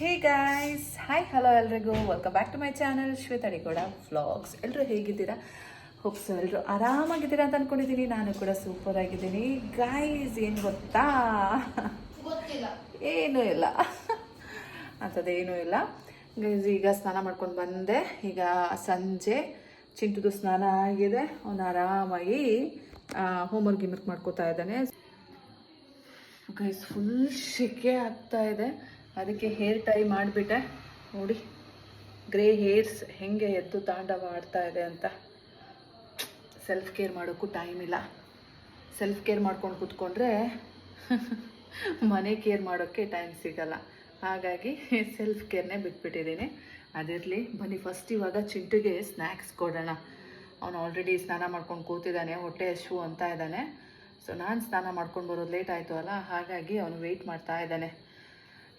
ಹೇ guys hi hello ಎಲ್ರಿಗೂ. Welcome back to my channel Shweta Adigoda vlogs ಎಲ್ಲರೂ ಹೇಗಿದ್ದೀರಾ? Hopes ಎಲ್ಲರೂ ಆರಾಮಾಗಿದ್ದೀರಾ ಅಂತ ಅಂದ್ಕೊಂಡಿದ್ದೀನಿ ನಾನು ಕೂಡ ಸೂಪರ್ ಆಗಿದ್ದೀನಿ. ಗಾಯ್ಸ್ ಏನು ಗೊತ್ತಾ? ಏನೂ ಇಲ್ಲ. ಅಂಥದ್ದೇನೂ ಇಲ್ಲ. ಗೈಸ್ ಈಗ ಸ್ನಾನ ಮಾಡ್ಕೊಂಡು ಬಂದೆ. ಈಗ ಸಂಜೆ ಚಿಂಟುದು ಸ್ನಾನ ಆಗಿದೆ. ಅವನು ಆರಾಮಾಗಿ ಹೋಮ್ವರ್ಕ್ ಗಿಮ್ವರ್ಕ್ ಮಾಡ್ಕೋತಾ ಇದ್ದಾನೆ. ಗೈಸ್ ಫುಲ್ ಶೆಕೆ ಆಗ್ತಾ ಇದೆ. ಅದಕ್ಕೆ ಹೇರ್ ಟೈ ಮಾಡಿಬಿಟ್ಟೆ. ನೋಡಿ ಗ್ರೇ ಹೇರ್ಸ್ ಹೆಂಗೆ ಎದ್ದು ತಾಂಡವ ಆಡ್ತಾ ಇದೆ ಅಂತ. ಸೆಲ್ಫ್ ಕೇರ್ ಮಾಡೋಕ್ಕೂ ಟೈಮ್ ಇಲ್ಲ. ಸೆಲ್ಫ್ ಕೇರ್ ಮಾಡ್ಕೊಂಡು ಕೂತ್ಕೊಂಡ್ರೆ ಮನೆ ಕೇರ್ ಮಾಡೋಕ್ಕೆ ಟೈಮ್ ಸಿಗಲ್ಲ. ಹಾಗಾಗಿ ಸೆಲ್ಫ್ ಕೇರ್ನೇ ಬಿಟ್ಬಿಟ್ಟಿದ್ದೀನಿ. ಅದಿರಲಿ, ಬನ್ನಿ ಫಸ್ಟ್ ಇವಾಗ ಚಿಂಟುಗೆ ಸ್ನ್ಯಾಕ್ಸ್ ಕೊಡೋಣ. ಅವನು ಆಲ್ರೆಡಿ ಸ್ನಾನ ಮಾಡ್ಕೊಂಡು ಕೂತಿದ್ದಾನೆ, ಹೊಟ್ಟೆ ಶೂ ಅಂತ ಇದ್ದಾನೆ. ಸೊ ನಾನು ಸ್ನಾನ ಮಾಡ್ಕೊಂಡು ಬರೋದು ಲೇಟ್ ಆಯಿತು ಅಲ್ಲ? ಹಾಗಾಗಿ ಅವನು ವೆಯ್ಟ್ ಮಾಡ್ತಾ ಇದ್ದಾನೆ.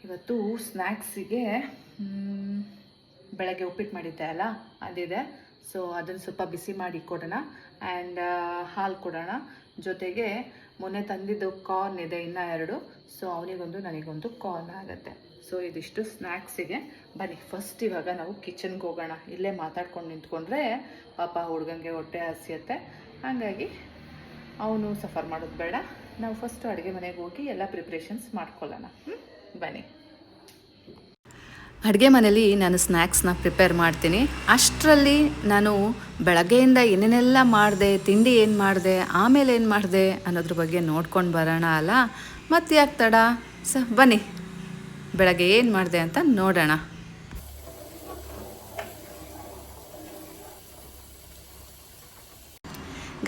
ಇವತ್ತು ಸ್ನ್ಯಾಕ್ಸಿಗೆ ಬೆಳಗ್ಗೆ ಉಪ್ಪಿಟ್ಟು ಮಾಡಿದ್ದೆ ಅಲ್ಲ, ಅದಿದೆ. ಸೊ ಅದನ್ನು ಸ್ವಲ್ಪ ಬಿಸಿ ಮಾಡಿ ಕೊಡೋಣ. ಆ್ಯಂಡ್ ಹಾಲು ಕೊಡೋಣ. ಜೊತೆಗೆ ಮೊನ್ನೆ ತಂದಿದ್ದು ಕಾರ್ನ್ ಇದೆ, ಇನ್ನೂ ಎರಡು. ಸೊ ಅವನಿಗೊಂದು, ನನಗೊಂದು ಕಾರ್ನ್ ಆಗುತ್ತೆ. ಸೊ ಇದಿಷ್ಟು ಸ್ನ್ಯಾಕ್ಸಿಗೆ ಬನ್ನಿ ಫಸ್ಟ್ ಇವಾಗ ನಾವು ಕಿಚನ್ಗೆ ಹೋಗೋಣ. ಇಲ್ಲೇ ಮಾತಾಡ್ಕೊಂಡು ನಿಂತ್ಕೊಂಡ್ರೆ ಪಾಪ ಹುಡುಗಂಗೆ ಹೊಟ್ಟೆ ಹಸಿಯತ್ತೆ. ಹಾಗಾಗಿ ಅವನು ಸಫರ್ ಮಾಡೋದು ಬೇಡ. ನಾವು ಫಸ್ಟು ಅಡುಗೆ ಮನೆಗೆ ಹೋಗಿ ಎಲ್ಲ ಪ್ರಿಪ್ರೇಷನ್ಸ್ ಮಾಡ್ಕೊಳ್ಳೋಣ. ಹ್ಞೂ ಬನ್ನಿ. ಅಡುಗೆ ಮನೇಲಿ ನಾನು ಸ್ನ್ಯಾಕ್ಸ್ನ ಪ್ರಿಪೇರ್ ಮಾಡ್ತೀನಿ. ಅಷ್ಟರಲ್ಲಿ ನಾನು ಬೆಳಗ್ಗೆಯಿಂದ ಏನೇನೆಲ್ಲ ಮಾಡಿದೆ, ತಿಂಡಿ ಏನು ಮಾಡಿದೆ, ಆಮೇಲೆ ಏನು ಮಾಡಿದೆ ಅನ್ನೋದ್ರ ಬಗ್ಗೆ ನೋಡ್ಕೊಂಡು ಬರೋಣ ಅಲ್ಲ? ಮತ್ತೆ ಯಾಕೆ ತಡ? ಸ, ಬನ್ನಿ. ಬೆಳಗ್ಗೆ ಏನು ಮಾಡಿದೆ ಅಂತ ನೋಡೋಣ.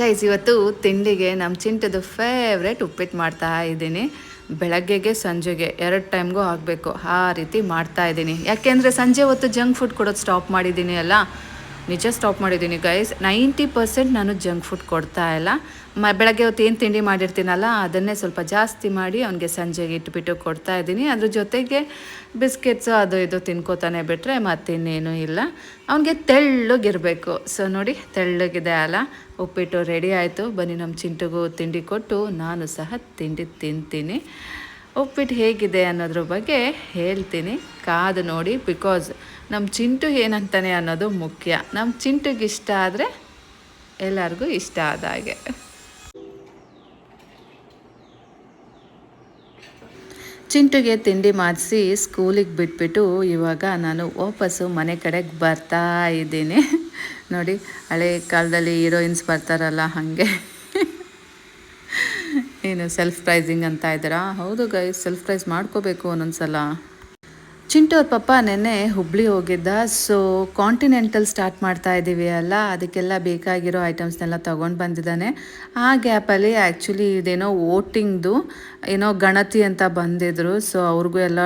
ಗೈಸ್, ಇವತ್ತು ತಿಂಡಿಗೆ ನಮ್ಮ ಚಿಂಟದ ಫೇವ್ರೇಟ್ ಉಪ್ಪಿಟ್ಟು ಮಾಡ್ತಾ ಇದ್ದೀನಿ. ಬೆಳಗ್ಗೆಗೆ ಸಂಜೆಗೆ ಎರಡು ಟೈಮ್ಗೂ ಆಗಬೇಕು. ಆ ರೀತಿ ಮಾಡ್ತಾ ಇದ್ದೀನಿ. ಯಾಕೆಂದರೆ ಸಂಜೆ ಹೊತ್ತು ಜಂಕ್ ಫುಡ್ ಕೊಡೋದು ಸ್ಟಾಪ್ ಮಾಡಿದ್ದೀನಿ ಅಲ್ಲ? ನಿಜ ಸ್ಟಾಪ್ ಮಾಡಿದ್ದೀನಿ ಗೈಸ್. ನೈಂಟಿ ಪರ್ಸೆಂಟ್ ನಾನು ಜಂಕ್ ಫುಡ್ ಕೊಡ್ತಾ ಇಲ್ಲ. ಮ, ಬೆಳಗ್ಗೆ ಹೊತ್ತು ಏನು ತಿಂಡಿ ಮಾಡಿರ್ತೀನಲ್ಲ, ಅದನ್ನೇ ಸ್ವಲ್ಪ ಜಾಸ್ತಿ ಮಾಡಿ ಅವನಿಗೆ ಸಂಜೆಗೆ ಇಟ್ಬಿಟ್ಟು ಕೊಡ್ತಾ ಇದ್ದೀನಿ. ಅದ್ರ ಜೊತೆಗೆ ಬಿಸ್ಕೆಟ್ಸು ಅದು ಇದು ತಿನ್ಕೋತಾನೆ ಬಿಟ್ಟರೆ ಮತ್ತಿನ್ನೇನೂ ಇಲ್ಲ. ಅವನಿಗೆ ತೆಳ್ಳಗಿರಬೇಕು. ಸೊ ನೋಡಿ, ತೆಳ್ಳಗಿದೆ ಅಲ್ಲ? ಉಪ್ಪಿಟ್ಟು ರೆಡಿ ಆಯಿತು. ಬನ್ನಿ ನಮ್ಮ ಚಿಂಟುಗೂ ತಿಂಡಿ ಕೊಟ್ಟು ನಾನು ಸಹ ತಿಂಡಿ ತಿಂತೀನಿ. ಉಪ್ಪಿಟ್ಟು ಹೇಗಿದೆ ಅನ್ನೋದ್ರ ಬಗ್ಗೆ ಹೇಳ್ತೀನಿ. ಕಾದು ನೋಡಿ ಬಿಕಾಸ್ ನಮ್ಮ ಚಿಂಟು ಏನಂತಾನೆ ಅನ್ನೋದು ಮುಖ್ಯ. ನಮ್ಮ ಚಿಂಟುಗೆ ಇಷ್ಟ ಆದರೆ ಎಲ್ಲರಿಗೂ ಇಷ್ಟ ಆದ ಹಾಗೆ. ಚಿಂಟುಗೆ ತಿಂಡಿ ಮಾಡಿಸಿ ಸ್ಕೂಲಿಗೆ ಬಿಟ್ಬಿಟ್ಟು ಇವಾಗ ನಾನು ವಾಪಸ್ಸು ಮನೆ ಕಡೆಗೆ ಬರ್ತಾ ಇದ್ದೀನಿ. ನೋಡಿ, ಹಳೆ ಕಾಲದಲ್ಲಿ ಹೀರೋಯಿನ್ಸ್ ಬರ್ತಾರಲ್ಲ ಹಾಗೆ. ಏನು ಸೆಲ್ಫ್ ಪ್ರೈಸಿಂಗ್ ಅಂತ ಇದ್ದೀರಾ? ಹೌದು ಗೈ ಸೆಲ್ಫ್ ಪ್ರೈಸ್ ಮಾಡ್ಕೋಬೇಕು ಒಂದೊಂದ್ಸಲ. ಚಿಂಟು ಅವ್ರ ಪಪ್ಪ ನೆನ್ನೆ ಹುಬ್ಳಿ ಹೋಗಿದ್ದ ಸೊ ಕಾಂಟಿನೆಂಟಲ್ ಸ್ಟಾರ್ಟ್ ಮಾಡ್ತಾ ಇದ್ದೀವಿ ಅಲ್ಲ, ಅದಕ್ಕೆಲ್ಲ ಬೇಕಾಗಿರೋ ಐಟಮ್ಸ್ನೆಲ್ಲ ತೊಗೊಂಡು ಬಂದಿದ್ದಾನೆ. ಆ ಗ್ಯಾಪಲ್ಲಿ ಆ್ಯಕ್ಚುಲಿ ಇದೇನೋ ವೋಟಿಂಗ್ದು ಏನೋ ಗಣತಿ ಅಂತ ಬಂದಿದ್ರು ಸೊ ಅವ್ರಿಗೂ ಎಲ್ಲ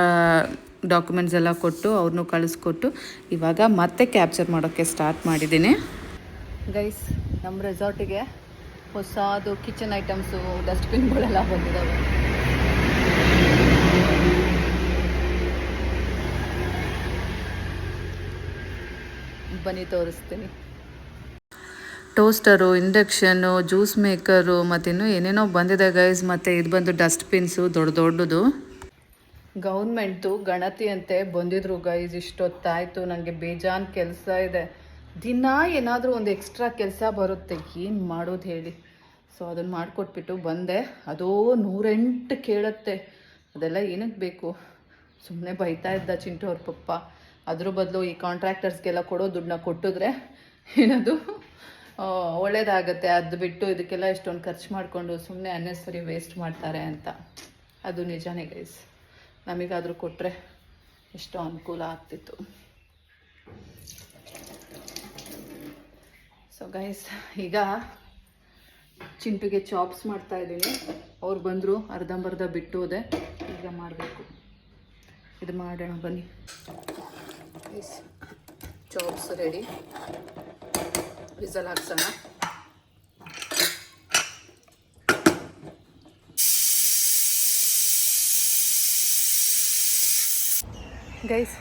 ಡಾಕ್ಯುಮೆಂಟ್ಸ್ ಎಲ್ಲ ಕೊಟ್ಟು ಅವ್ರನ್ನೂ ಕಳಿಸ್ಕೊಟ್ಟು ಇವಾಗ ಮತ್ತೆ ಕ್ಯಾಪ್ಚರ್ ಮಾಡೋಕ್ಕೆ ಸ್ಟಾರ್ಟ್ ಮಾಡಿದ್ದೀನಿ. ಗೈಸ್ ನಮ್ಮ ರೆಸಾರ್ಟಿಗೆ ಹೊಸದು ಕಿಚನ್ ಐಟಮ್ಸು ಡಸ್ಟ್ಬಿನ್ಗಳೆಲ್ಲ ಬಂದಿದ್ದಾವೆ ಬನ್ನಿ ತೋರಿಸ್ತೀನಿ. ಟೋಸ್ಟರು ಇಂಡಕ್ಷನ್ನು ಜ್ಯೂಸ್ ಮೇಕರು ಮತ್ತಿನ್ನೂ ಏನೇನೋ ಬಂದಿದೆ ಗೈಸ್ ಮತ್ತು ಇದು ಬಂದು ಡಸ್ಟ್ಬಿನ್ಸು ದೊಡ್ಡ ದೊಡ್ಡದು. ಗೌರ್ಮೆಂಟು ಗಣತಿ ಅಂತೆ ಬಂದಿದ್ರು ಗೈಸ್ ಇಷ್ಟೊತ್ತಾಯಿತು. ನನಗೆ ಬೇಜಾನ್ ಕೆಲಸ ಇದೆ. ದಿನ ಏನಾದರೂ ಒಂದು ಎಕ್ಸ್ಟ್ರಾ ಕೆಲಸ ಬರುತ್ತೆ. ಏನು ಮಾಡೋದು ಹೇಳಿ? ಸೊ ಅದನ್ನು ಮಾಡಿಕೊಟ್ಬಿಟ್ಟು ಬಂದೆ. ಅದೋ ನೂರೆಂಟು ಕೇಳುತ್ತೆ. ಅದೆಲ್ಲ ಏನಕ್ಕೆ ಬೇಕು? ಸುಮ್ಮನೆ ಬೈತಾ ಇದ್ದ ಚಿಂಟು ಅವ್ರ ಪಪ್ಪ. ಅದ್ರ ಬದಲು ಈ ಕಾಂಟ್ರಾಕ್ಟರ್ಸ್ಗೆಲ್ಲ ಕೊಡೋ ದುಡ್ಡನ್ನ ಕೊಟ್ಟಿದ್ರೆ ಏನದು? ಒಳ್ಳೇದಾಗತ್ತೆ. ಅದು ಬಿಟ್ಟು ಇದಕ್ಕೆಲ್ಲ ಎಷ್ಟೊಂದು ಖರ್ಚು ಮಾಡಿಕೊಂಡು ಸುಮ್ಮನೆ ಅನ್ನೆಸರಿ ವೇಸ್ಟ್ ಮಾಡ್ತಾರೆ ಅಂತ. ಅದು ನಿಜಾನೇ ಗೈಸ್ ನಮಗಾದರೂ ಕೊಟ್ಟರೆ ಎಷ್ಟೋ ಅನುಕೂಲ ಆಗ್ತಿತ್ತು. ಸೊ ಗೈಸ್ ಈಗ ಚಿಂಪಿಗೆ ಚಾಪ್ಸ್ ಮಾಡ್ತಾ ಇದ್ದೀನಿ. ಅವ್ರು ಬಂದರು, ಅರ್ಧಂಬರ್ಧ ಬಿಟ್ಟು ಹೋದೆ ಈಗ ಮಾಡಬೇಕು. ಇದು ಮಾಡೋಣ, ಬನ್ನಿ. ಚಾಪ್ಸ್ ರೆಡಿ ವಿಸಲ್ ಹಾಕ್ಸೋಣ. ಗೈಸ್,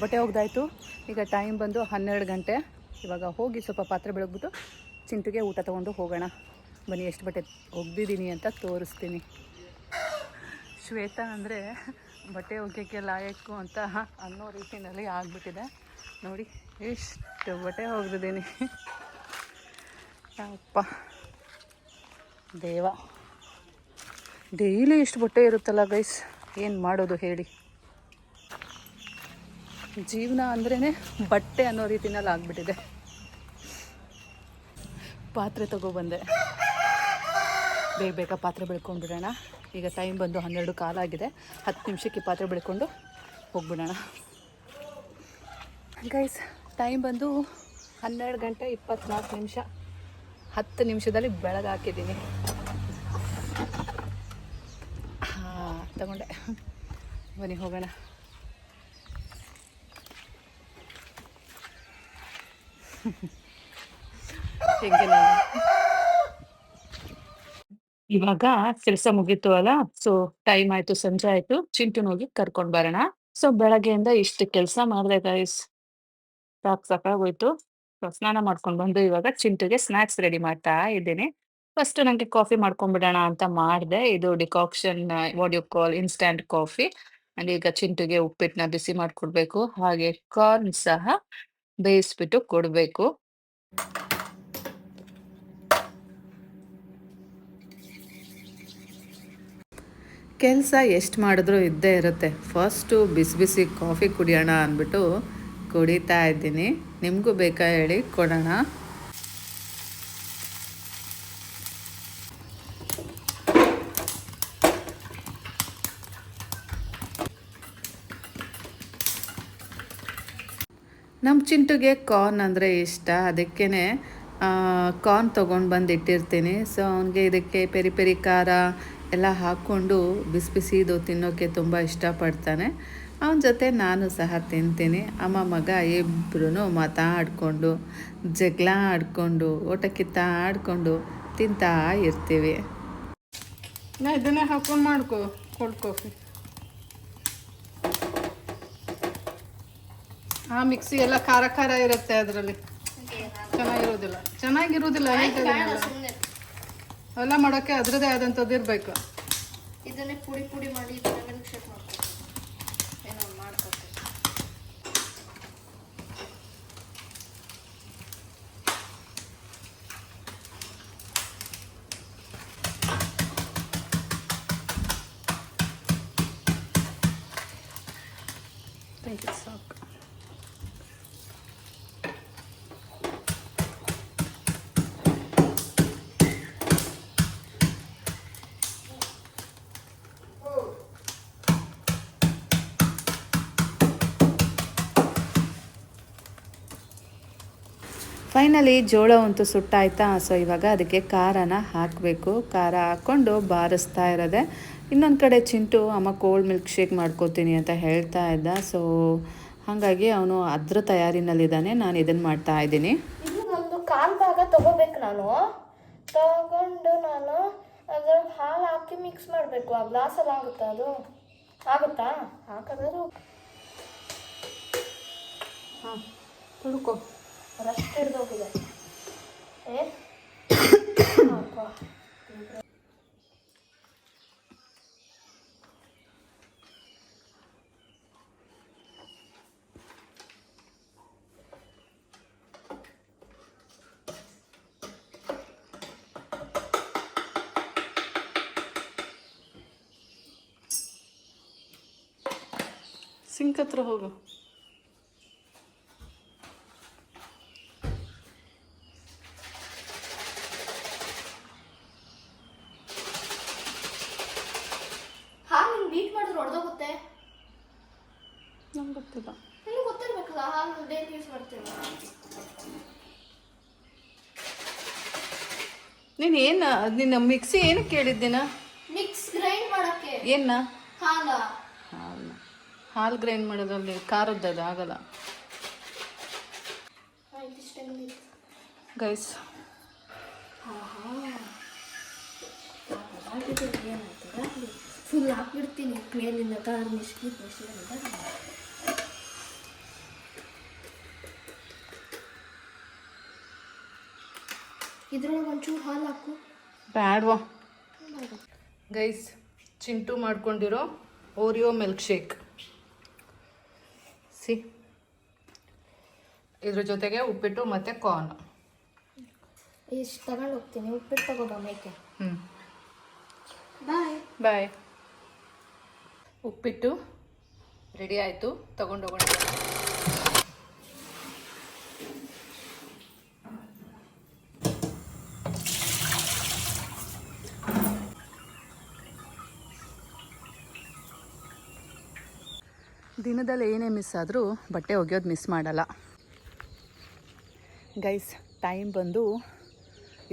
ಬಟ್ಟೆ ಹೋಗ್ದಾಯ್ತು ಈಗ ಟೈಮ್ ಬಂದು ಹನ್ನೆರಡು ಗಂಟೆ. ಇವಾಗ ಹೋಗಿ ಸ್ವಲ್ಪ ಪಾತ್ರೆ ಬೆಳಗ್ಬಿಟ್ಟು ಚಿಂಟುಗೆ ಊಟ ತೊಗೊಂಡು ಹೋಗೋಣ. ಬನ್ನಿ, ಎಷ್ಟು ಬಟ್ಟೆ ಒಗ್ದಿದ್ದೀನಿ ಅಂತ ತೋರಿಸ್ತೀನಿ. ಶ್ವೇತಾ ಅಂದರೆ ಬಟ್ಟೆ ಒಗೆಯೋಕ್ಕೆ ಲಾಯಕ್ಕು ಅಂತ ಅನ್ನೋ ರೀತಿಯಲ್ಲಿ ಆಗಿಬಿಟ್ಟಿದೆ. ನೋಡಿ, ಎಷ್ಟು ಬಟ್ಟೆ ಒಗ್ದಿದ್ದೀನಿ. ಅಪ್ಪ, ದೇವ. ಡೈಲಿ ಇಷ್ಟು ಬಟ್ಟೆ ಇರುತ್ತಲ್ಲ ಗೈಸ್? ಏನು ಮಾಡೋದು ಹೇಳಿ. ಜೀವನ ಅಂದ್ರೇ ಬಟ್ಟೆ ಅನ್ನೋ ರೀತಿನಲ್ಲಿ ಆಗಿಬಿಟ್ಟಿದೆ. ಪಾತ್ರೆ ತಗೊಬಂದೆ ಬೇಗ ಬೇಗ ಪಾತ್ರೆ ಬೆಳ್ಕೊಂಡ್ಬಿಡೋಣ. ಈಗ ಟೈಮ್ ಬಂದು ಹನ್ನೆರಡು ಕಾಲಾಗಿದೆ ಹತ್ತು ನಿಮಿಷಕ್ಕೆ ಪಾತ್ರೆ ಬೆಳ್ಕೊಂಡು ಹೋಗ್ಬಿಡೋಣ. ಗೈಸ್ ಟೈಮ್ ಬಂದು ಹನ್ನೆರಡು ಗಂಟೆ ಇಪ್ಪತ್ನಾಲ್ಕು ನಿಮಿಷ. ಹತ್ತು ನಿಮಿಷದಲ್ಲಿ ಬೆಳಗ್ಗೆ ಹಾಕಿದ್ದೀನಿ. ಹಾಂ, ತಗೊಂಡೆ. ಬನ್ನಿ ಹೋಗೋಣ ಹೇಗೆ ನಾನು ಇವಾಗ ಕೆಲಸ ಮುಗೀತು ಅಲ್ಲ ಸೊ ಟೈಮ್ ಆಯ್ತು, ಸಂಜೆ ಆಯ್ತು. ಚಿಂಟುನ್ ಹೋಗಿ ಕರ್ಕೊಂಡ್ ಬರೋಣ. ಸೊ ಬೆಳಗ್ಗೆಯಿಂದ ಇಷ್ಟು ಕೆಲಸ ಮಾಡಿದೆ ಗೈಸ್ ಸಾಕ್ ಸಾಕಾಗೋಯ್ತು. ಸೊ ಸ್ನಾನ ಮಾಡ್ಕೊಂಡು ಬಂದು ಇವಾಗ ಚಿಂಟುಗೆ ಸ್ನಾಕ್ಸ್ ರೆಡಿ ಮಾಡ್ತಾ ಇದ್ದೀನಿ. ಫಸ್ಟ್ ನಂಗೆ ಕಾಫಿ ಮಾಡ್ಕೊಂಡ್ಬಿಡೋಣ ಅಂತ ಮಾಡಿದೆ. ಇದು decoction ವಾಡಿಯೋ call instant coffee and ಈಗ ಚಿಂಟುಗೆ ಉಪ್ಪಿಟ್ಟನ್ನ ಬಿಸಿ ಮಾಡ್ಕೊಡ್ಬೇಕು. ಹಾಗೆ ಕಾರ್ನ್ ಸಹ. ಬೇಯಿಸ್ಬಿಟ್ಟು ಕೊಡಬೇಕು. ಕೆಲಸ ಎಷ್ಟು ಮಾಡಿದ್ರೂ ಇದ್ದೇ ಇರುತ್ತೆ. ಫಸ್ಟು ಬಿಸಿ ಬಿಸಿ ಕಾಫಿ ಕುಡಿಯೋಣ ಅಂದ್ಬಿಟ್ಟು ಕುಡಿತಾ ಇದ್ದೀನಿ. ನಿಮಗೂ ಬೇಕಾ ಹೇಳಿ ಕೊಡೋಣ. ಚಿಂಟುಗೆ ಕಾರ್ನ್ ಅಂದರೆ ಇಷ್ಟ. ಅದಕ್ಕೇ ಕಾರ್ನ್ ತೊಗೊಂಡು ಬಂದು ಇಟ್ಟಿರ್ತೀನಿ. ಸೊ ಅವನಿಗೆ ಇದಕ್ಕೆ ಪೆರಿ ಪೆರಿ ಖಾರ ಎಲ್ಲ ಹಾಕ್ಕೊಂಡು ಬಿಸಿ ಬಿಸಿದು ತಿನ್ನೋಕ್ಕೆ ತುಂಬ ಇಷ್ಟಪಡ್ತಾನೆ. ಅವನ ಜೊತೆ ನಾನು ಸಹ ತಿಂತೀನಿ. ಅಮ್ಮ ಮಗ ಇಬ್ಬರೂ ಮಾತಾಡಿಕೊಂಡು, ಜಗಳ ಆಡಿಕೊಂಡು ಓಟ ಆಡಿಕೊಂಡು ತಿಂತಾ ಇರ್ತೀವಿ. ನಾ ಇದನ್ನೇ ಹಾಕೊಂಡು ಮಾಡ್ಕೋ ಕೋಲ್ಡ್ ಕಾಫಿ ಆ ಮಿಕ್ಸಿ ಎಲ್ಲ ಖಾರ ಖಾರ ಇರುತ್ತೆ ಅದರಲ್ಲಿ. ಚೆನ್ನಾಗಿರೋದಿಲ್ಲ. ಚೆನ್ನಾಗಿರೋದಿಲ್ಲ ಎಲ್ಲ ಮಾಡೋಕ್ಕೆ ಅದರದೇ ಆದಂಥದ್ದು ಇರಬೇಕು. ಇದನ್ನೇ ಪುಡಿ ಪುಡಿ ಮಾಡಿ ಇದನ್ನ ಮಿಲ್ಕ್ ಏನೋ ಏನೋ ಮಾಡ್ಕೊತೀನಿ ಸಾಕು. ಫೈನಲಿ ಜೋಳ ಅಂತೂ ಸುಟ್ಟಾಯ್ತಾ ಸೊ ಇವಾಗ ಅದಕ್ಕೆ ಖಾರನ ಹಾಕಬೇಕು. ಖಾರ ಹಾಕ್ಕೊಂಡು ಬಾರಿಸ್ತಾ ಇರೋದೆ. ಇನ್ನೊಂದು ಕಡೆ ಚಿಂಟು ಅಮ್ಮ ಕೋಲ್ಡ್ ಮಿಲ್ಕ್ ಶೇಕ್ ಮಾಡ್ಕೋತೀನಿ ಅಂತ ಹೇಳ್ತಾ ಇದ್ದ. ಸೊ ಹಾಗಾಗಿ ಅವನು ಅದ್ರ ತಯಾರಿನಲ್ಲಿದ್ದಾನೆ. ನಾನು ಇದನ್ನು ಮಾಡ್ತಾ ಇದ್ದೀನಿ. ಇದು ಒಂದು ಕಾಲ್ ಭಾಗ ತಗೋಬೇಕು ನಾನು. ತಗೊಂಡು ನಾನು ಅದರ ಹಾಲು ಹಾಕಿ ಮಿಕ್ಸ್ ಮಾಡಬೇಕು. ಆ ಗ್ಲಾಸಲ್ಲಿ ಆಗುತ್ತಾ ಅದು? ಆಗುತ್ತಾ? ಹಾಕಿದ್ರೆ ಹಾಂ ತುಳ್ಕೊ ರಸ್ಟ್ ಹಿಡ್ದೋಗಿದೆ ಏ ಅಬ್ಬಾ. ಸಿಂಕ್ ಹತ್ರ ಹೋಗು ಹಾಲು ಹಿಂಗೆ ಬೀಟ್ ಮಾಡಿದ್ರೆ ಹೊಡೆದೋಗುತ್ತೆ ನಂಗೆ ಗೊತ್ತಿಲ್ಲ. ನಿಮ್ಗೆ ಗೊತ್ತಿರ್ಬೇಕಲ್ಲ ಹಾಲು ಡೈಲಿ ಯೂಸ್ ಮಾಡ್ತೀವಿ ನೀನು ಏನು ನಿನ್ನ ಮಿಕ್ಸಿ ಏನು ಕೇಳಿದ್ದೀನ? ಮಿಕ್ಸ್ ಗ್ರೈಂಡ್ ಮಾಡಕ್ಕೆ. ಏನ ಹಾಲ. ಹಾಲು ಹಾಲು ಗ್ರೈಂಡ್ ಮಾಡೋದ್ರಲ್ಲಿ ಖಾರದ್ದು ಆಗಲ್ಲ. ಗೈಸ್ ಫುಲ್ ಹಾಕ್ಬಿಡ್ತೀನಿ. ಮೇಲಿಂದ ಗಾರ್ನಿಶ್ ಗಿರ್ನಿಶ್ ಎಲ್ಲ ಇದ್ರೊಳಗೆ ಒಂಚೂರು ಹಾಲು ಹಾಕು. ಬ್ಯಾಡ್ವಾ. ಗೈಸ್ ಚಿಂಟು ಮಾಡ್ಕೊಂಡಿರೋ ಓರಿಯೋ ಮಿಲ್ಕ್ ಶೇಕ್ ಸಿ. ಇದ್ರ ಜೊತೆಗೆ ಉಪ್ಪಿಟ್ಟು ಮತ್ತು ಕಾರ್ನ್. ಇಷ್ಟು ತಗೊಂಡು ಹೋಗ್ತೀನಿ? ಉಪ್ಪಿಟ್ಟು ತಗೋಬಾ ಮೇಕೆ. ಹ್ಞೂ ಬಾಯ್. ಬಾಯ್. ಉಪ್ಪಿಟ್ಟು ರೆಡಿ ಆಯಿತು. ತಗೊಂಡೋಗೋಣ ದಿನದಲ್ಲಿ ಏನೇ ಮಿಸ್ ಆದರೂ ಬಟ್ಟೆ ಒಗೆಯೋದು ಮಿಸ್ ಮಾಡಲ್ಲ. ಗೈಸ್ ಟೈಮ್ ಬಂದು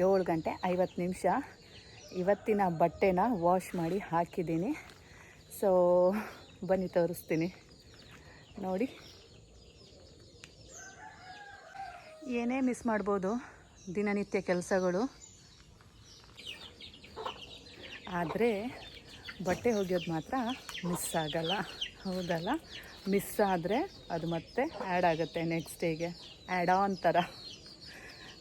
ಏಳು ಗಂಟೆ ಐವತ್ತು ನಿಮಿಷ. ಇವತ್ತಿನ ಬಟ್ಟೆನ ವಾಶ್ ಮಾಡಿ ಹಾಕಿದ್ದೀನಿ. ಸೊ ಬನ್ನಿ ತೋರಿಸ್ತೀನಿ. ನೋಡಿ. ಏನೇ ಮಿಸ್ ಮಾಡ್ಬೋದು ದಿನನಿತ್ಯ ಕೆಲಸಗಳು. ಆದರೆ ಬಟ್ಟೆ ಒಗೆಯೋದು ಮಾತ್ರ ಮಿಸ್ ಆಗಲ್ಲ. ಹೌದಲ್ಲ? ಮಿಸ್ ಆದರೆ ಅದು ಮತ್ತೆ ಆ್ಯಡ್ ಆಗುತ್ತೆ ನೆಕ್ಸ್ಟ್ ಡೇಗೆ ಆ್ಯಡ್ ಆನ್ ಥರ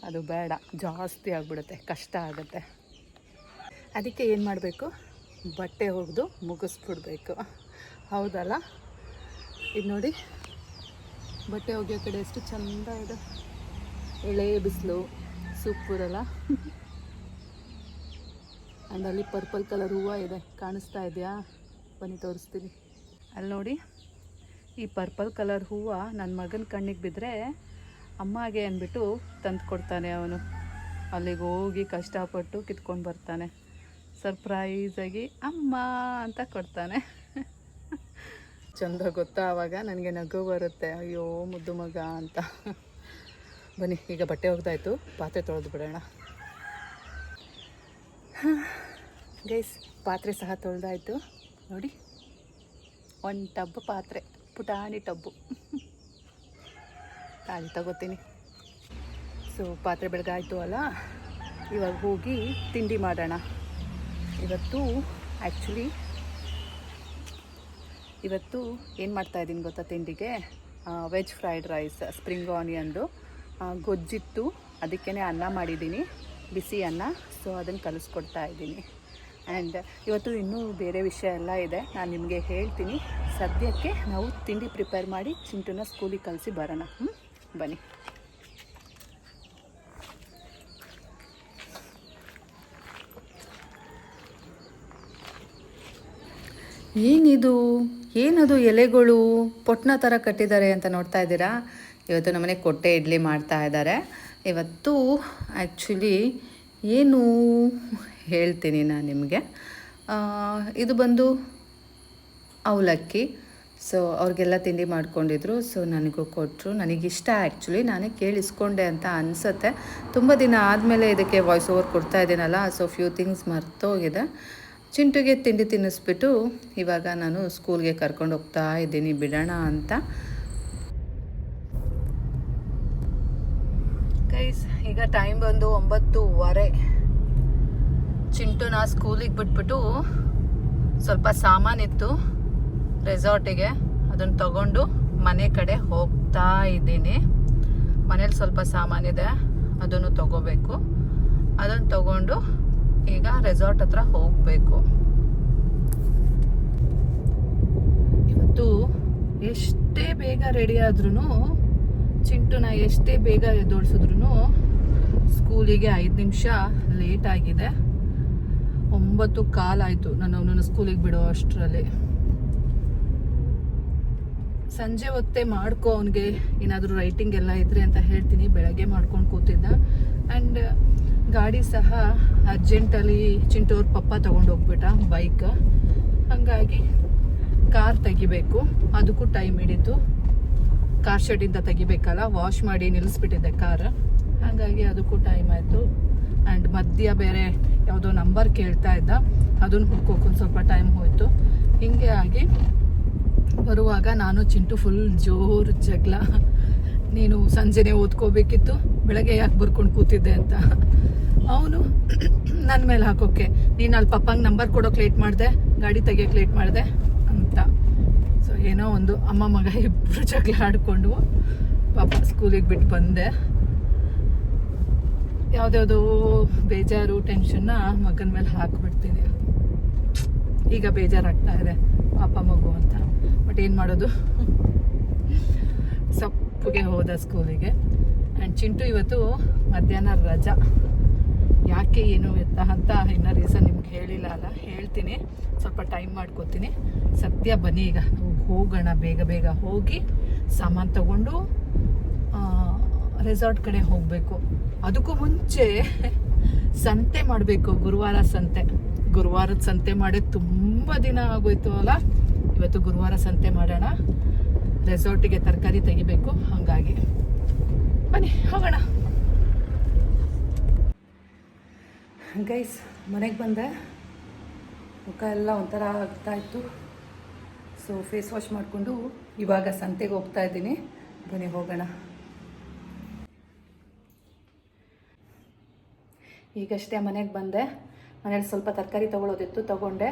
ಅದು ಬೇಡ, ಜಾಸ್ತಿ ಆಗಿಬಿಡುತ್ತೆ, ಕಷ್ಟ ಆಗುತ್ತೆ. ಅದಕ್ಕೆ ಏನು ಮಾಡಬೇಕು? ಬಟ್ಟೆ ಒಗೆದು ಮುಗಿಸ್ಬಿಡ್ಬೇಕು. ಹೌದಲ್ಲ? ಇದು ನೋಡಿ. ಬಟ್ಟೆ ಒಗೆಯೋ ಕಡೆ ಎಷ್ಟು ಚಂದ ಇದೆ. ಎಳೆ ಬಿಸಿಲು ಸೂಪರಲ್ಲ ಆ್ಯಂಡ್ ಅಲ್ಲಿ ಪರ್ಪಲ್ ಕಲರ್ ಹೂವು ಇದೆ. ಕಾಣಿಸ್ತಾ ಇದೆಯಾ? ಬನ್ನಿ ತೋರಿಸ್ತೀನಿ. ಅಲ್ಲಿ ನೋಡಿ, ಈ ಪರ್ಪಲ್ ಕಲರ್ ಹೂವು ನನ್ನ ಮಗನ ಕಣ್ಣಿಗೆ ಬಿದ್ದರೆ ಅಮ್ಮಗೆ ಅಂದ್ಬಿಟ್ಟು ತಂದು ಕೊಡ್ತಾನೆ ಅವನು. ಅಲ್ಲಿಗೆ ಹೋಗಿ ಕಷ್ಟಪಟ್ಟು ಕಿತ್ಕೊಂಡು ಬರ್ತಾನೆ. ಸರ್ಪ್ರೈಸಾಗಿ ಅಮ್ಮ ಅಂತ ಕೊಡ್ತಾನೆ. ಚಂದ ಗೊತ್ತಾ ಆವಾಗ ನನಗೆ ನಗು ಬರುತ್ತೆ. ಅಯ್ಯೋ, ಮುದ್ದು ಮಗ ಅಂತ. ಬನ್ನಿ, ಈಗ ಬಟ್ಟೆ ಒಗ್ದಾಯಿತು. ಪಾತ್ರೆ ತೊಳೆದು ಬಿಡೋಣ. ಗೈಸ್, ಪಾತ್ರೆ ಸಹ ತೊಳೆದಾಯ್ತು. ನೋಡಿ. ಒಂದು ಟಬ್ ಪಾತ್ರೆ, ಪುಟಾಣಿ ಟಬ್ಬು. ತಾಳಿ ತಗೋತೀನಿ. ಸೊ ಪಾತ್ರೆ ಬೆಳಗಾಯಿತು ಅಲ್ಲ? ಇವಾಗ ಹೋಗಿ ತಿಂಡಿ ಮಾಡೋಣ. ಇವತ್ತು ಆ್ಯಕ್ಚುಲಿ ಇವತ್ತು ಏನು ಮಾಡ್ತಾ ಇದ್ದೀನಿ ಗೊತ್ತಾ ತಿಂಡಿಗೆ? ವೆಜ್ ಫ್ರೈಡ್ ರೈಸ್ ಸ್ಪ್ರಿಂಗ್ ಆನಿಯನ್ದು ಗೊಜ್ಜಿತ್ತು. ಅದಕ್ಕೇ ಅನ್ನ ಮಾಡಿದ್ದೀನಿ. ಬಿಸಿ ಅನ್ನ. ಸೊ ಅದನ್ನು ಕಲಿಸ್ಕೊಡ್ತಾ ಇದ್ದೀನಿ. ಆ್ಯಂಡ್ ಇವತ್ತು ಇನ್ನೂ ಬೇರೆ ವಿಷಯ ಎಲ್ಲ ಇದೆ. ನಾನು ನಿಮಗೆ ಹೇಳ್ತೀನಿ. ಸದ್ಯಕ್ಕೆ ನಾವು ತಿಂಡಿ ಪ್ರಿಪೇರ್ ಮಾಡಿ ಚಿಂಟುನ ಸ್ಕೂಲಿಗೆ ಕಲಿಸಿ ಬರೋಣ. ಹ್ಞೂ ಬನ್ನಿ. ಏನಿದು? ಏನದು ಎಲೆಗಳು? ಪೊಟ್ನ ಥರ ಕಟ್ಟಿದ್ದಾರೆ ಅಂತ ನೋಡ್ತಾ ಇದ್ದೀರಾ? ಇವತ್ತು ನಮ್ಮನೆ ಕೊಟ್ಟೆ ಇಡ್ಲಿ ಮಾಡ್ತಾ ಇದ್ದಾರೆ. ಇವತ್ತು ಆ್ಯಕ್ಚುಲಿ ಏನು ಹೇಳ್ತೀನಿ ನಾನು ನಿಮಗೆ. ಇದು ಬಂದು ಅವಲಕ್ಕಿ. ಸೊ ಅವ್ರಿಗೆಲ್ಲ ತಿಂಡಿ ಮಾಡ್ಕೊಂಡಿದ್ರು. ಸೊ ನನಗೂ ಕೊಟ್ಟರು ನನಗಿಷ್ಟ ಆ್ಯಕ್ಚುಲಿ ನಾನೇ ಕೇಳಿಸ್ಕೊಂಡೆ ಅಂತ ಅನಿಸುತ್ತೆ. ತುಂಬ ದಿನ ಆದಮೇಲೆ ಇದಕ್ಕೆ ವಾಯ್ಸ್ ಓವರ್ ಕೊಡ್ತಾ ಇದ್ದೀನಲ್ಲ ಸೊ ಫ್ಯೂ ಥಿಂಗ್ಸ್ ಮರ್ತೋಗಿದೆ. ಚಿಂಟುಗೆ ತಿಂಡಿ ತಿನ್ನಿಸ್ಬಿಟ್ಟು ಇವಾಗ ನಾನು ಸ್ಕೂಲ್ಗೆ ಕರ್ಕೊಂಡು ಹೋಗ್ತಾ ಇದ್ದೀನಿ, ಬಿಡೋಣ ಅಂತ. ಈಗ ಟೈಮ್ ಬಂದು ಒಂಬತ್ತೂವರೆ. ಚಿಂಟುನ ಸ್ಕೂಲಿಗೆ ಬಿಟ್ಬಿಟ್ಟು ಸ್ವಲ್ಪ ಸಾಮಾನಿತ್ತು ರೆಸಾರ್ಟಿಗೆ. ಅದನ್ನು ತಗೊಂಡು ಮನೆ ಕಡೆ ಹೋಗ್ತಾ ಇದ್ದೀನಿ. ಮನೇಲಿ ಸ್ವಲ್ಪ ಸಾಮಾನಿದೆ ಅದನ್ನು ತಗೋಬೇಕು. ಅದನ್ನು ತಗೊಂಡು ಈಗ ರೆಸಾರ್ಟ್ ಹತ್ರ ಹೋಗಬೇಕು. ಇವತ್ತು ಎಷ್ಟೇ ಬೇಗ ರೆಡಿ ಆದ್ರೂ ಚಿಂಟುನ ಎಷ್ಟೇ ಬೇಗ ಎದ್ದೋಡಿಸಿದ್ರು ಸ್ಕೂಲಿಗೆ ಐದು ನಿಮಿಷ ಲೇಟ್ ಆಗಿದೆ. ಒಂಬತ್ತು ಕಾಲಾಯಿತು ನಾನು ಅವನನ್ನು ಸ್ಕೂಲಿಗೆ ಬಿಡೋ ಅಷ್ಟರಲ್ಲಿ. ಸಂಜೆ ಹೊತ್ತೆ ಮಾಡ್ಕೊ ಅವನಿಗೆ. ಏನಾದರೂ ರೈಟಿಂಗ್ ಎಲ್ಲ ಇದ್ರೆ ಅಂತ ಹೇಳ್ತೀನಿ. ಬೆಳಗ್ಗೆ ಮಾಡ್ಕೊಂಡು ಕೂತಿದ್ದ. ಆ್ಯಂಡ್ ಗಾಡಿ ಸಹ ಅರ್ಜೆಂಟಲ್ಲಿ ಚಿಂಟೋರ್ ಪಪ್ಪ ತಗೊಂಡು ಹೋಗ್ಬಿಟ್ಟ ಬೈಕ್ ಹಾಗಾಗಿ ಕಾರ್ ತೆಗಿಬೇಕು. ಅದಕ್ಕೂ ಟೈಮ್ ಹಿಡಿತು. ಕಾರ್ ಶೆಡ್ಡಿಂದ ತೆಗಿಬೇಕಲ್ಲ ವಾಶ್ ಮಾಡಿ ನಿಲ್ಲಿಸ್ಬಿಟ್ಟಿದ್ದೆ ಕಾರ್ ಹಾಗಾಗಿ ಅದಕ್ಕೂ ಟೈಮ್ ಆಯಿತು. ಆ್ಯಂಡ್ ಮಧ್ಯ ಬೇರೆ ಯಾವುದೋ ನಂಬರ್ ಕೇಳ್ತಾ ಇದ್ದ. ಅದನ್ನು ಹುಡ್ಕೋಕೆ ಸ್ವಲ್ಪ ಟೈಮ್ ಹೋಯಿತು. ಹಿಂಗೆ ಆಗಿ ಬರುವಾಗ ನಾನು, ಚಿಂಟು ಫುಲ್ ಜೋರು ಜಗಳ. ನೀನು ಸಂಜೆನೇ ಓದ್ಕೋಬೇಕಿತ್ತು. ಬೆಳಗ್ಗೆ ಯಾಕೆ ಬರ್ಕೊಂಡು ಕೂತಿದ್ದೆ ಅಂತ. ಅವನು ನನ್ನ ಮೇಲೆ ಹಾಕೋಕೆ, ನೀನು ಅಲ್ಲಿ ಪಪ್ಪಂಗೆ ನಂಬರ್ ಕೊಡೋಕೆ ಲೇಟ್ ಮಾಡಿದೆ, ಗಾಡಿ ತೆಗಿಯೋಕೆ ಲೇಟ್ ಮಾಡಿದೆ ಅಂತ. ಸೊ ಏನೋ ಒಂದು ಅಮ್ಮ ಮಗ ಇಬ್ಬರು ಜಗಳ ಆಡಿಕೊಂಡು ಪಾಪ ಸ್ಕೂಲಿಗೆ ಬಿಟ್ಟು ಬಂದೆ. ಯಾವುದ್ಯಾವುದೋ ಬೇಜಾರು ಟೆನ್ಷನ್ನ ಮಗನ ಮೇಲೆ ಹಾಕ್ಬಿಡ್ತೀನಿ. ಈಗ ಬೇಜಾರಾಗ್ತಾ ಇದೆ, ಪಾಪ ಮಗು ಅಂತ. ಬಟ್ ಏನು ಮಾಡೋದು? ಸಪ್ಪಗೆ ಹೋದ ಸ್ಕೂಲಿಗೆ. ಆ್ಯಂಡ್ ಚಿಂಟು ಇವತ್ತು ಮಧ್ಯಾಹ್ನ ರಜಾ. ಯಾಕೆ ಏನು ಎತ್ತ ಅಂತ ಇನ್ನೂ ರೀಸನ್ ನಿಮ್ಗೆ ಹೇಳಿಲ್ಲ ಅಲ್ಲ. ಹೇಳ್ತೀನಿ. ಸ್ವಲ್ಪ ಟೈಮ್ ಮಾಡ್ಕೋತೀನಿ. ಸದ್ಯ ಬನ್ನಿ ಈಗ. ಹೋಗೋಣ, ಬೇಗ ಬೇಗ ಹೋಗಿ ಸಾಮಾನು ತಗೊಂಡು ರೆಸಾರ್ಟ್ ಕಡೆ ಹೋಗಬೇಕು. ಅದಕ್ಕೂ ಮುಂಚೆ ಸಂತೆ ಮಾಡಬೇಕು, ಗುರುವಾರ ಸಂತೆ. ಗುರುವಾರದ ಸಂತೆ ಮಾಡಿ ತುಂಬ ದಿನ ಆಗೋಯ್ತು ಅಲ್ಲ? ಇವತ್ತು ಗುರುವಾರ ಸಂತೆ ಮಾಡೋಣ. ರೆಸಾರ್ಟಿಗೆ ತರಕಾರಿ ತೆಗಿಬೇಕು, ಹಾಗಾಗಿ. ಬನ್ನಿ, ಹೋಗೋಣ. ಗೈಸ್, ಮನೆಗೆ ಬಂದೆ. ಮುಖ ಎಲ್ಲ ಒಂಥರ ಆಗ್ತಾ ಇತ್ತು. ಸೊ ಫೇಸ್ ವಾಶ್ ಮಾಡಿಕೊಂಡು ಇವಾಗ ಸಂತೆಗೆ ಹೋಗ್ತಾ ಇದ್ದೀನಿ. ಬನ್ನಿ, ಹೋಗೋಣ. ಈಗಷ್ಟೇ ಮನೆಗೆ ಬಂದೆ. ಮನೇಲಿ ಸ್ವಲ್ಪ ತರಕಾರಿ ತೊಗೊಳೋದಿತ್ತು, ತಗೊಂಡೆ.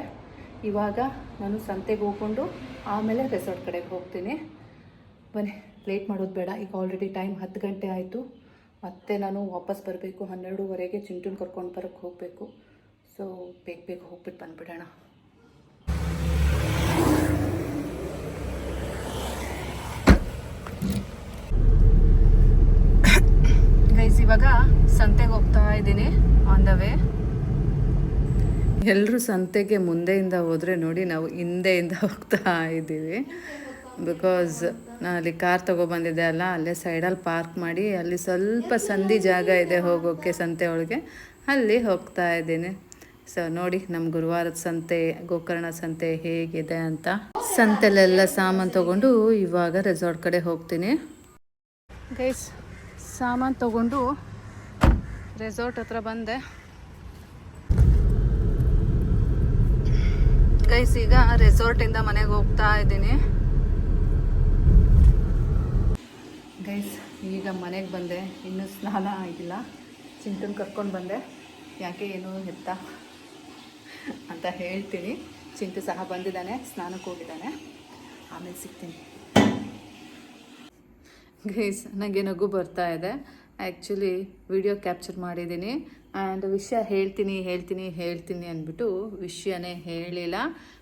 ಇವಾಗ ನಾನು ಸಂತೆಗೆ ಹೋಗ್ಕೊಂಡು ಆಮೇಲೆ ರೆಸಾರ್ಟ್ ಕಡೆಗೆ ಹೋಗ್ತೀನಿ. ಬನ್ನಿ ಲೇಟ್ ಮಾಡೋದು ಬೇಡ. ಈಗ ಆಲ್ರೆಡಿ ಟೈಮ್ ಹತ್ತು ಗಂಟೆ ಆಯಿತು. ಮತ್ತೆ ನಾನು ವಾಪಸ್ ಬರಬೇಕು. ಹನ್ನೆರಡೂವರೆಗೆ ಚಿಂಟುನ್ ಕರ್ಕೊಂಡು ಬರೋಕ್ಕೆ ಹೋಗಬೇಕು. ಸೊ ಬೇಗ ಬೇಗ ಹೋಗ್ಬಿಟ್ಟು ಬಂದುಬಿಡೋಣ ಗೈಸ್ ಇವಾಗ ಸಂತೆಗೆ ಹೋಗ್ತಾ ಇದ್ದೀನಿ ಆನ್ ದ ವೇ ಎಲ್ಲರೂ ಸಂತೆಗೆ ಮುಂದೆಯಿಂದ ಹೋದರೆ ನೋಡಿ ನಾವು ಹಿಂದೆಯಿಂದ ಹೋಗ್ತಾ ಇದ್ದೀವಿ. ಬಿಕಾಸ್ ನಾನು ಅಲ್ಲಿ ಕಾರ್ ತೊಗೊಬಂದಿದ್ದೆ ಅಲ್ಲ, ಅಲ್ಲೇ ಸೈಡಲ್ಲಿ ಪಾರ್ಕ್ ಮಾಡಿ, ಅಲ್ಲಿ ಸ್ವಲ್ಪ ಸಂಧಿ ಜಾಗ ಇದೆ ಹೋಗೋಕ್ಕೆ ಸಂತೆ ಒಳಗೆ, ಅಲ್ಲಿ ಹೋಗ್ತಾ ಇದ್ದೀನಿ. ಸೊ ನೋಡಿ ನಮ್ಮ ಗುರುವಾರದ ಸಂತೆ, ಗೋಕರ್ಣ ಸಂತೆ ಹೇಗಿದೆ ಅಂತ. ಸಂತೆಲೆಲ್ಲ ಸಾಮಾನು ತೊಗೊಂಡು ಇವಾಗ ರೆಸಾರ್ಟ್ ಕಡೆ ಹೋಗ್ತೀನಿ. ಗೈಸ್ ಸಾಮಾನು ತಗೊಂಡು ರೆಸಾರ್ಟ್ ಹತ್ರ ಬಂದೆ. ಗೈಸ್ ಈಗ ರೆಸಾರ್ಟಿಂದ ಮನೆಗೆ ಹೋಗ್ತಾ ಇದ್ದೀನಿ. ಗೈಸ್ ಈಗ ಮನೆಗೆ ಬಂದೆ. ಇನ್ನೂ ಸ್ನಾನ ಆಗಿಲ್ಲ. ಚಿಂಟನ್ ಕರ್ಕೊಂಡು ಬಂದೆ. ಯಾಕೆ ಏನು ಎತ್ತ ಅಂತ ಹೇಳ್ತೀನಿ. ಚಿಂಟು ಸಹ ಬಂದಿದ್ದಾನೆ ಸ್ನಾನಕ್ಕೆ ಹೋಗಿದ್ದಾನೆ. ಆಮೇಲೆ ಸಿಗ್ತೀನಿ. ಗೈಸ್ ನನಗೆ ನಗು ಬರ್ತಾ ಇದೆ. ಆ್ಯಕ್ಚುಲಿ ವಿಡಿಯೋ ಕ್ಯಾಪ್ಚರ್ ಮಾಡಿದ್ದೀನಿ. ಆ್ಯಂಡ್ ವಿಷಯ ಹೇಳ್ತೀನಿ ಹೇಳ್ತೀನಿ ಹೇಳ್ತೀನಿ ಅಂದ್ಬಿಟ್ಟು ವಿಷಯನೇ ಹೇಳಿಲ್ಲ.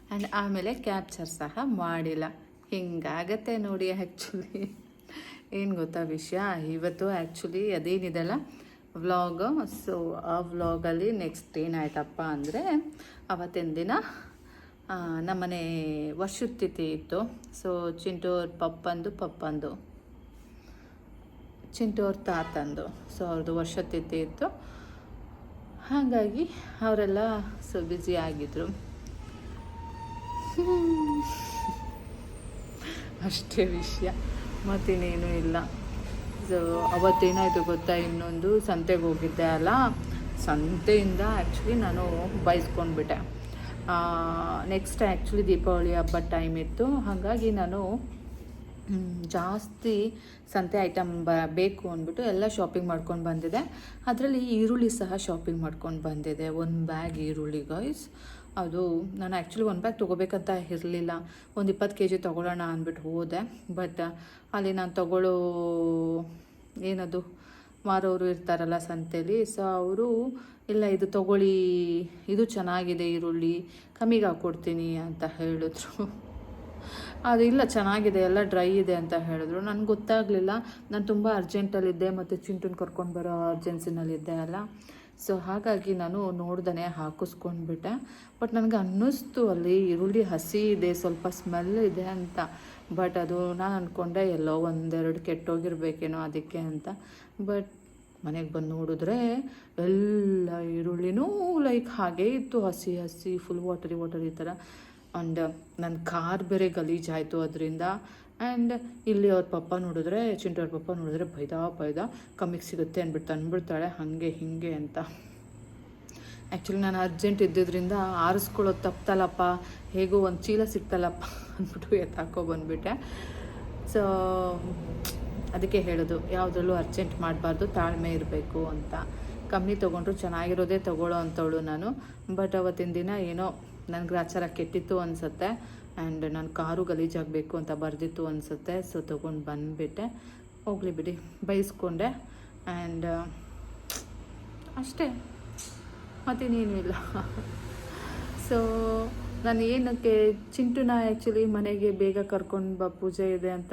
ಆ್ಯಂಡ್ ಆಮೇಲೆ ಕ್ಯಾಪ್ಚರ್ ಸಹ ಮಾಡಿಲ್ಲ. ಹಿಂಗಾಗತ್ತೆ ನೋಡಿ ಆ್ಯಕ್ಚುಲಿ ಏನು ಗೊತ್ತಾ ವಿಷಯ? ಇವತ್ತು ಆ್ಯಕ್ಚುಲಿ ಅದೇನಿದೆಲ್ಲ? ವ್ಲಾಗ್ ಸೊ ಆ ವ್ಲಾಗಲ್ಲಿ ನೆಕ್ಸ್ಟ್ ಏನಾಯ್ತಪ್ಪ ಅಂದರೆ, ಅವತ್ತಿನ ದಿನ ನಮ್ಮನೆ ವರ್ಷದ ತಿಥಿ ಇತ್ತು. ಸೊ ಚಿಂಟೂರ್ ಪಪ್ಪಂದು ಪಪ್ಪಂದು. ಚಿಂಟು ಅವ್ರ ತಾತಂದು ಸೊ ಅವ್ರದ್ದು ವರ್ಷ ತಿಥಿ ಇತ್ತು. ಹಾಗಾಗಿ ಅವರೆಲ್ಲ ಸೊ ಬ್ಯುಸಿ ಆಗಿದ್ರು. ಅಷ್ಟೇ ವಿಷಯ. ಮತ್ತಿನ್ನೇನೂ ಇಲ್ಲ. ಸೊ ಅವತ್ತೇನಾಯಿತು ಗೊತ್ತಾ? ಇನ್ನೊಂದು ಸಂತೆಗೆ ಹೋಗಿದ್ದೆ ಅಲ್ಲ? ಸಂತೆಯಿಂದ ಆ್ಯಕ್ಚುಲಿ ನಾನು ಬೈಸ್ಕೊಂಡ್ಬಿಟ್ಟೆ. ನೆಕ್ಸ್ಟ್ ಆ್ಯಕ್ಚುಲಿ ದೀಪಾವಳಿ ಹಬ್ಬ ಟೈಮ್ ಇತ್ತು. ಹಾಗಾಗಿ ನಾನು ಜಾಸ್ತಿ ಸಂತೆ ಐಟಮ್ ಬ, ಬೇಕು ಅಂದ್ಬಿಟ್ಟು ಎಲ್ಲ ಶಾಪಿಂಗ್ ಮಾಡ್ಕೊಂಡು ಬಂದಿದೆ. ಅದರಲ್ಲಿ ಈರುಳ್ಳಿ ಸಹ ಶಾಪಿಂಗ್ ಮಾಡ್ಕೊಂಡು ಬಂದಿದೆ. ಒಂದು ಬ್ಯಾಗ್ ಈರುಳ್ಳಿ ಗಾಯ್ಸ್ ಅದು ನಾನು ಆ್ಯಕ್ಚುಲಿ ಒಂದು ಬ್ಯಾಗ್ ತೊಗೋಬೇಕಂತ ಇರಲಿಲ್ಲ. ಒಂದು ಇಪ್ಪತ್ತು ಕೆ ಜಿ ತೊಗೊಳ್ಳೋಣ ಅಂದ್ಬಿಟ್ಟು ಹೋದೆ. ಬಟ್ ಅಲ್ಲಿ ನಾನು ತಗೊಳ್ಳೋ ಏನದು ಮಾರೋರು ಇರ್ತಾರಲ್ಲ ಸಂತೆಯಲ್ಲಿ ಸೊ ಅವರು, ಇಲ್ಲ, ಇದು ತಗೊಳ್ಳಿ. ಇದು ಚೆನ್ನಾಗಿದೆ ಈರುಳ್ಳಿ. ಕಮ್ಮಿಗೆ ಹಾಕ್ಕೊಡ್ತೀನಿ ಅಂತ ಹೇಳಿದ್ರು. ಅದು ಇಲ್ಲ, ಚೆನ್ನಾಗಿದೆ, ಎಲ್ಲ ಡ್ರೈ ಇದೆ ಅಂತ ಹೇಳಿದ್ರು. ನನಗೆ ಗೊತ್ತಾಗಲಿಲ್ಲ. ನಾನು ತುಂಬ ಅರ್ಜೆಂಟಲ್ಲಿದ್ದೆ ಮತ್ತು ಚಿಂಟುನ್ ಕರ್ಕೊಂಡು ಬರೋ ಅರ್ಜೆನ್ಸಿನಲ್ಲಿದ್ದೆ ಅಲ್ಲ ಸೊ ಹಾಗಾಗಿ ನಾನು ನೋಡ್ದೇ ಹಾಕಿಸ್ಕೊಂಡ್ಬಿಟ್ಟೆ. ಬಟ್ ನನಗೆ ಅನ್ನಿಸ್ತು ಅಲ್ಲಿ ಈರುಳ್ಳಿ ಹಸಿ ಇದೆ, ಸ್ವಲ್ಪ ಸ್ಮೆಲ್ ಇದೆ ಅಂತ. ಬಟ್ ಅದು ನಾನು ಅಂದ್ಕೊಂಡೆ ಎಲ್ಲೋ ಒಂದೆರಡು ಕೆಟ್ಟೋಗಿರ್ಬೇಕೇನೋ ಅದಕ್ಕೆ ಅಂತ. ಬಟ್ ಮನೆಗೆ ಬಂದು ನೋಡಿದ್ರೆ ಎಲ್ಲ ಈರುಳ್ಳಿನೂ ಲೈಕ್ ಹಾಗೇ ಇತ್ತು, ಹಸಿ ಹಸಿ, ಫುಲ್ ವಾಟರಿ ವಾಟರಿ ಥರ ಆ್ಯಂಡ್ ನನ್ನ ಕಾರ್ ಬೇರೆ ಗಲೀಜಾಯಿತು ಅದರಿಂದ. ಆ್ಯಂಡ್ ಇಲ್ಲಿ ಅವ್ರ ಪಪ್ಪ ನೋಡಿದ್ರೆ, ಚಿಂಟು ಅವ್ರ ಪಪ್ಪ ನೋಡಿದ್ರೆ ಭಯದ ಬೈದ ಕಮ್ಮಿಗೆ ಸಿಗುತ್ತೆ ಅಂದ್ಬಿಟ್ಟು ತಂದ್ಬಿಡ್ತಾಳೆ ಹಾಗೆ ಹೀಗೆ ಅಂತ. ಆ್ಯಕ್ಚುಲಿ ನಾನು ಅರ್ಜೆಂಟ್ ಇದ್ದಿದ್ದರಿಂದ ಆರಿಸ್ಕೊಳ್ಳೋದು ತಪ್ತಲ್ಲಪ್ಪ, ಹೇಗೋ ಒಂದು ಚೀಲ ಸಿಗ್ತಲ್ಲಪ್ಪ ಅಂದ್ಬಿಟ್ಟು ಎತ್ತಾಕೋ ಬಂದುಬಿಟ್ಟೆ. ಸೊ ಅದಕ್ಕೆ ಹೇಳೋದು, ಯಾವುದ್ರಲ್ಲೂ ಅರ್ಜೆಂಟ್ ಮಾಡಬಾರ್ದು, ತಾಳ್ಮೆ ಇರಬೇಕು ಅಂತ. ಕಮ್ಮಿ ತೊಗೊಂಡ್ರು ಚೆನ್ನಾಗಿರೋದೇ ತೊಗೊಳ್ಳೋ ಅಂಥವಳು ನಾನು ಬಟ್ ಅವತ್ತಿನ ದಿನ ಏನೋ ನನ್ನ ಆಚಾರ ಕೆಟ್ಟಿತ್ತು ಅನಿಸುತ್ತೆ. ಆ್ಯಂಡ್ ನನ್ನ ಕಾರು ಗಲೀಜಾಗಬೇಕು ಅಂತ ಬರೆದಿತ್ತು ಅನಿಸುತ್ತೆ. ಸೊ ತೊಗೊಂಡು ಬಂದುಬಿಟ್ಟೆ. ಹೋಗಲಿ ಬಿಡಿ, ಬೈಸ್ಕೊಂಡೆ. ಆ್ಯಂಡ್ ಅಷ್ಟೇ. ಮತ್ತಿನ್ನೇನು ಇಲ್ಲ. ಸೊ ನಾನು ಏನಕ್ಕೆ ಚಿಂಟುನ ಆ್ಯಕ್ಚುಲಿ ಮನೆಗೆ ಬೇಗ ಕರ್ಕೊಂಡು ಬಾ, ಪೂಜೆ ಇದೆ ಅಂತ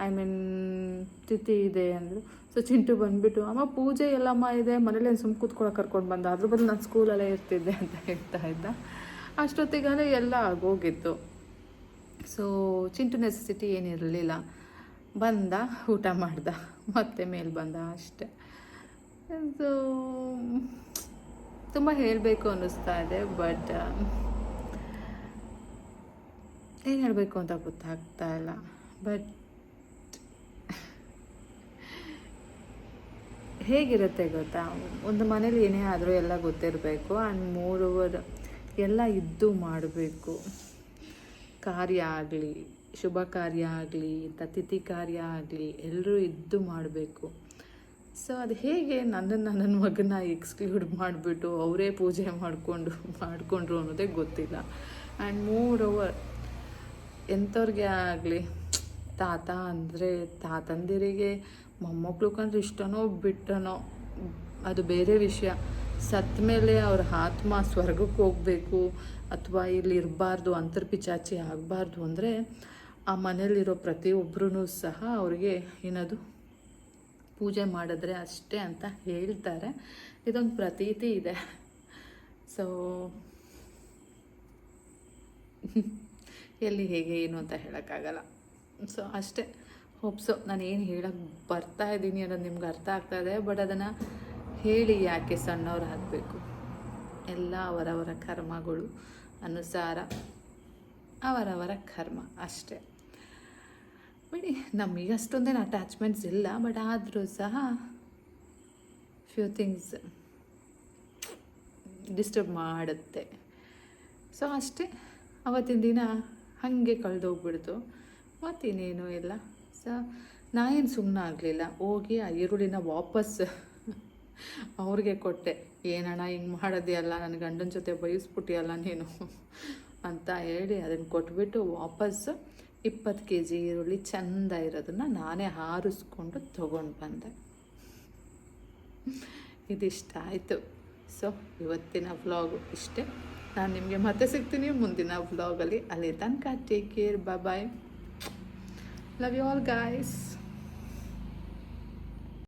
ಐ ಮೀನ್ ತಿಥಿ ಇದೆ ಅಂದರು. ಸೊ ಚಿಂಟು ಬಂದುಬಿಟ್ಟು, ಅಮ್ಮ, ಪೂಜೆ ಎಲ್ಲಮ್ಮ ಇದೆ? ಮನೇಲಿ ಸುಮ್ಮ ಕೂತ್ಕೊಳ್ಳೋಕೆ ಕರ್ಕೊಂಡು ಬಂದ? ಅದ್ರ ಬದಲು ನಾನು ಸ್ಕೂಲಲ್ಲೇ ಇರ್ತಿದ್ದೆ ಅಂತ ಹೇಳ್ತಾ ಇದ್ದ. ಅಷ್ಟೊತ್ತಿಗಾದ್ರೆ ಎಲ್ಲ ಆಗೋಗಿತ್ತು. ಸೊ ಚಿಂಟು ನೆಸೆಸಿಟಿ ಏನಿರಲಿಲ್ಲ ಬಂದ, ಊಟ ಮಾಡ್ದ, ಮತ್ತೆ ಮೇಲೆ ಬಂದ ಅಷ್ಟೆ. ಸೊ ತುಂಬ ಹೇಳಬೇಕು ಅನ್ನಿಸ್ತಾ ಇದೆ ಬಟ್ ಏನು ಹೇಳಬೇಕು ಅಂತ ಗೊತ್ತಾಗ್ತಾ ಇಲ್ಲ. ಬಟ್ ಹೇಗಿರುತ್ತೆ ಗೊತ್ತಾ? ಒಂದು ಮನೇಲಿ ಏನೇ ಆದರೂ ಎಲ್ಲ ಗೊತ್ತಿರಬೇಕು. ಆ್ಯಂಡ್ ಮೂರು ಎಲ್ಲ ಇದ್ದು ಮಾಡಬೇಕು. ಕಾರ್ಯ ಆಗಲಿ, ಶುಭ ಕಾರ್ಯ ಆಗಲಿ ಇಂಥ ತಿಥಿ ಕಾರ್ಯ ಆಗಲಿ, ಎಲ್ಲರೂ ಇದ್ದು ಮಾಡಬೇಕು. ಸೊ ಅದು ಹೇಗೆ ನನ್ನನ್ನು ನನ್ನ ಮಗನ ಎಕ್ಸ್ಕ್ಲೂಡ್ ಮಾಡಿಬಿಟ್ಟು ಅವರೇ ಪೂಜೆ ಮಾಡಿಕೊಂಡು, ಮಾಡಿಕೊಂಡ್ರು ಅನ್ನೋದೇ ಗೊತ್ತಿಲ್ಲ. ಆ್ಯಂಡ್ ಮೂರ್ ಓವರ್ ಎಂಥವ್ರಿಗೆ ಆಗಲಿ, ತಾತ ಅಂದರೆ ತಾತಂದಿರಿಗೆ, ಮೊಮ್ಮಕ್ಳು ಕಂಡ್ರೆ ಇಷ್ಟನೋ ಬಿಟ್ಟನೋ, ಅದು ಬೇರೆ ವಿಷಯ. ಸತ್ತ ಮೇಲೆ ಅವ್ರ ಆತ್ಮ ಸ್ವರ್ಗಕ್ಕೆ ಹೋಗಬೇಕು ಅಥವಾ ಇಲ್ಲಿ ಇರಬಾರ್ದು, ಅಂತರ್ಪಿಚಾಚಿ ಆಗಬಾರ್ದು ಅಂದರೆ ಆ ಮನೇಲಿರೋ ಪ್ರತಿಯೊಬ್ಬರೂ ಸಹ ಅವ್ರಿಗೆ ಏನದು ಪೂಜೆ ಮಾಡಿದ್ರೆ ಅಷ್ಟೇ ಅಂತ ಹೇಳ್ತಾರೆ. ಇದೊಂದು ಪ್ರತೀತಿ ಇದೆ. ಸೊ ಎಲ್ಲಿ ಹೇಗೆ ಏನು ಅಂತ ಹೇಳೋಕ್ಕಾಗಲ್ಲ. ಸೊ ಅಷ್ಟೇ. ಹೋಪ್ಸು ನಾನು ಏನು ಹೇಳಕ್ಕೆ ಬರ್ತಾ ಇದ್ದೀನಿ ಅನ್ನೋದು ನಿಮ್ಗೆ ಅರ್ಥ ಆಗ್ತಾ ಇದೆ ಬಟ್ ಅದನ್ನು ಹೇಳಿ ಯಾಕೆ ಸಣ್ಣವ್ರು ಆಗಬೇಕು? ಎಲ್ಲ ಅವರವರ ಕರ್ಮಗಳು ಅನುಸಾರ ಅವರವರ ಕರ್ಮ ಅಷ್ಟೇ. ಬಿಡಿ, ನಮಗೆ ಅಷ್ಟೊಂದೇನು ಅಟ್ಯಾಚ್ಮೆಂಟ್ಸ್ ಇಲ್ಲ ಬಟ್ ಆದರೂ ಸಹ ಫ್ಯೂ ಥಿಂಗ್ಸ್ ಡಿಸ್ಟರ್ಬ್ ಮಾಡುತ್ತೆ. ಸೊ ಅಷ್ಟೇ. ಅವತ್ತಿನ ದಿನ ಹಾಗೆ ಕಳೆದೋಗ್ಬಿಡ್ತು. ಮತ್ತಿನ್ನೇನೂ ಇಲ್ಲ. ಸೊ ನಾ ಏನು ಸುಮ್ಮನೆ ಆಗಲಿಲ್ಲ ಹೋಗಿ ಆ ಈರುಳ್ಳಿನ ವಾಪಸ್ ಅವ್ರಿಗೆ ಕೊಟ್ಟೆ. ಏನಣ್ಣ, ಹಿಂಗೆ ಮಾಡೋದಿಯಲ್ಲ ನನ್ನ ಗಂಡನ ಜೊತೆ ಬಯಸ್ಬಿಟ್ಟಿಯಲ್ಲ ನೀನು? ಅಂತ ಹೇಳಿ ಅದನ್ನು ಕೊಟ್ಬಿಟ್ಟು ವಾಪಸ್ಸು ಇಪ್ಪತ್ತು ಕೆ ಜಿ ಈರುಳ್ಳಿ ಚೆಂದ ಇರೋದನ್ನು ನಾನೇ ಹಾರಿಸ್ಕೊಂಡು ತೊಗೊಂಡು ಬಂದೆ. ಇದಿಷ್ಟ ಆಯಿತು. ಸೊ, ಇವತ್ತಿನ ವ್ಲಾಗು ಇಷ್ಟೇ. ನಾನು ನಿಮಗೆ ಮತ್ತೆ ಸಿಗ್ತೀನಿ ಮುಂದಿನ ವ್ಲಾಗಲ್ಲಿ. ಅಲ್ಲಿ ತನಕ take care bye love you all guys